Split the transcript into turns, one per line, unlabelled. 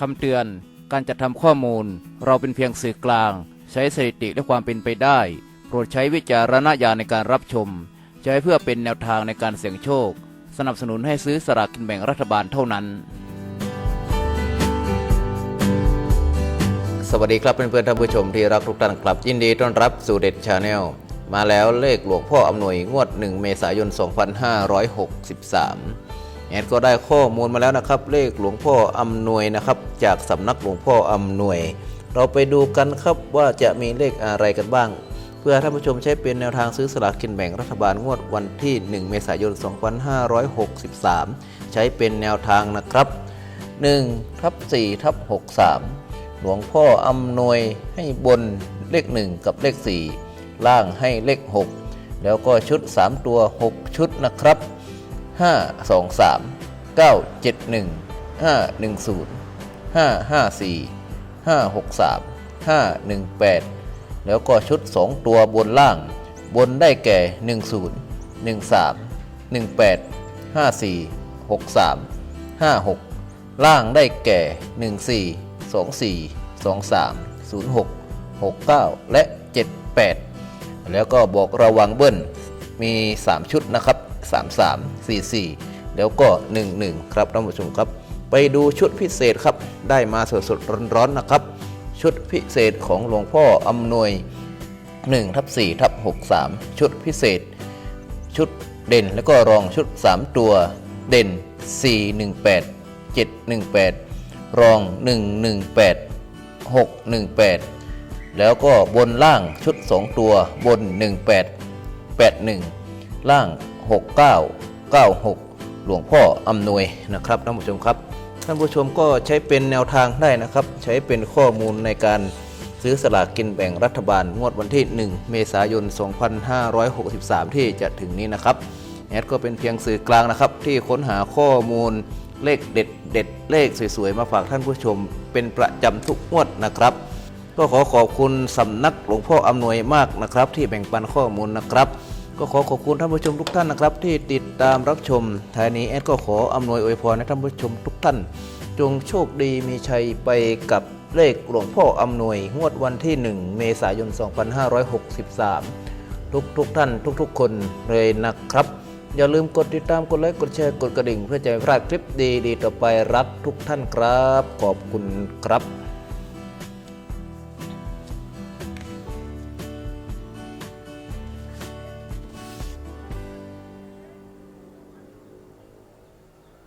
คำเตือน การจัดทำข้อมูล เราเป็นเพียงสื่อกลาง ใช้สถิติและความเป็นไปได้ โปรดใช้วิจารณญาณในการรับชม ใช้เพื่อเป็นแนวทางในการเสี่ยงโชค สนับสนุนให้ซื้อสลากกินแบ่งรัฐบาลเท่านั้น
สวัสดีครับเพื่อนๆท่านผู้ชมที่รักทุกท่านครับ ยินดีต้อนรับสู่เด็ดชาแนลมาแล้วเลขหลวงพ่ออำนวยงวด 1 เมษายน 2563 แอดก็ได้ข้อมูลมาแล้วนะครับ เลขหลวงพ่ออำนวยนะครับ จากสำนักหลวงพ่ออำนวย เราไปดูกันครับว่าจะมีเลขอะไรกันบ้าง เพื่อท่านผู้ชมใช้เป็นแนวทางซื้อสลากกินแบ่งรัฐบาลงวดวันที่ 1 เมษายน 2563 ใช้เป็นแนวทางนะครับ1ทับ4ทับ63 หลวงพ่ออำนวยให้บนเลข 1 กับเลข 4 ล่างให้เลข 6 แล้วก็ชุด 3 ตัว 6 ชุดนะครับ 5 2 3 9 7 1 5 1 0 5 5 4 5 6 3 5 1 8 แล้วก็ชุด 2 ตัวบนล่าง บนได้แก่ 10 13 18 54 63 56 ล่างได้แก่ 14 24 23 06 69 และ 78 แล้วก็บอกระวังเบิ้ลมี 3 ชุดนะครับ 33 44 แล้วก็ 11 ครับท่านผู้ชมครับ ไปดูชุดพิเศษครับ ได้มาสดๆร้อนๆนะครับ ชุดพิเศษของหลวงพ่ออำนวย1ทับ4ทับ63 ชุดพิเศษ ชุดเด่นแล้วก็รองชุด 3 ตัวเด่น 418 718 รอง 118 618 แล้วก็บนล่างชุด 2 ตัวบน 18 81 ล่าง 69 96 หลวงพ่ออำนวยนะครับท่านผู้ชมครับท่านผู้ชมก็ใช้เป็นแนวทางได้นะครับ ใช้เป็นข้อมูลในการซื้อสลากกินแบ่งรัฐบาลงวดวันที่ 1 เมษายน 2563 ที่จะถึงนี้นะครับแอดก็เป็นเพียงสื่อกลางนะครับ ที่ค้นหาข้อมูลเลขเด็ดเด็ดเลขสวยๆ มาฝากท่านผู้ชม เป็นประจำทุกงวดนะครับ ก็ขอขอบคุณสำนักหลวงพ่ออำนวยมากนะครับ ที่แบ่งปันข้อมูลนะครับ ก็ขอขอบคุณท่านผู้ชมทุกท่านนะครับ ที่ติดตามรับชมท้ายนี้แอดก็ขออำนวยอวยพรให้ท่านผู้ชมทุกท่าน จงโชคดีมีชัยไปกับเลขหลวงพ่ออำนวยงวดวันที่ 1 เมษายน 2563 ทุกทุกท่านทุกๆ คนเลยนะครับ อย่าลืมกดติดตามกดไลค์กดแชร์กดกระดิ่ง เพื่อจะไม่พลาดคลิปดีๆต่อไปรักทุกท่านครับ ขอบคุณครับ